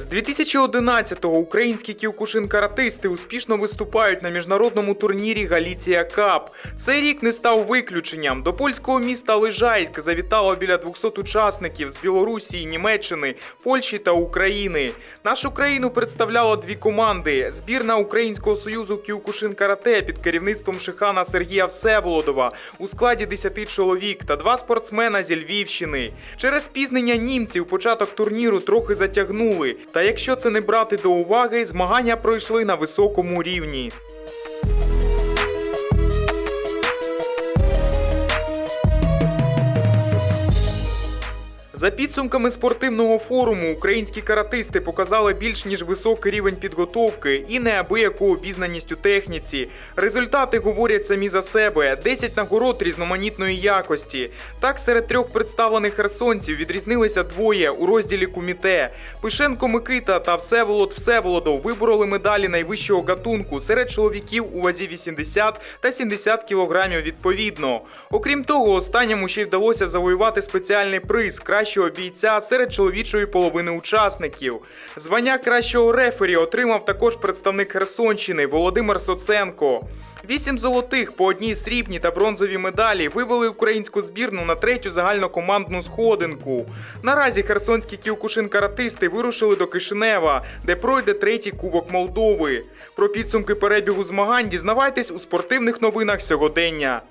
2011-го українські кіокушин-каратисти успішно виступають на міжнародному турнірі Галіція Кап. Цей рік не став виключенням. До польського міста Лежайськ завітало біля 200 учасників з Білорусі, Німеччини, Польщі та України. Нашу країну представляло дві команди: збірна Українського союзу кіокушин-карате під керівництвом шихана Сергія Всеволодова у складі 10 чоловік та два спортсмена зі Львівщини. Через спізнення німців початок турніру трохи затягнули. Та якщо це не брати до уваги, змагання пройшли на високому рівні. За підсумками спортивного форуму, українські каратисти показали більш ніж високий рівень підготовки і неабияку обізнаність у техніці. Результати говорять самі за себе: 10 нагород різноманітної якості. Так, серед трьох представлених херсонців відрізнилися двоє у розділі куміте. Пишенко Микита та Всеволод Всеволодов вибороли медалі найвищого гатунку серед чоловіків у вазі 80 та 70 кілограмів відповідно. Окрім того, останньому ще й вдалося завоювати спеціальний приз кращого бійця серед чоловічої половини учасників. Звання кращого рефері отримав також представник Херсонщини Володимир Соценко. Вісім золотих по одній срібній та бронзові медалі вивели українську збірну на третю загальнокомандну сходинку. Наразі херсонські кіокушин-каратисти вирушили до Кишинева, де пройде третій кубок Молдови. Про підсумки перебігу змагань дізнавайтесь у спортивних новинах сьогодення.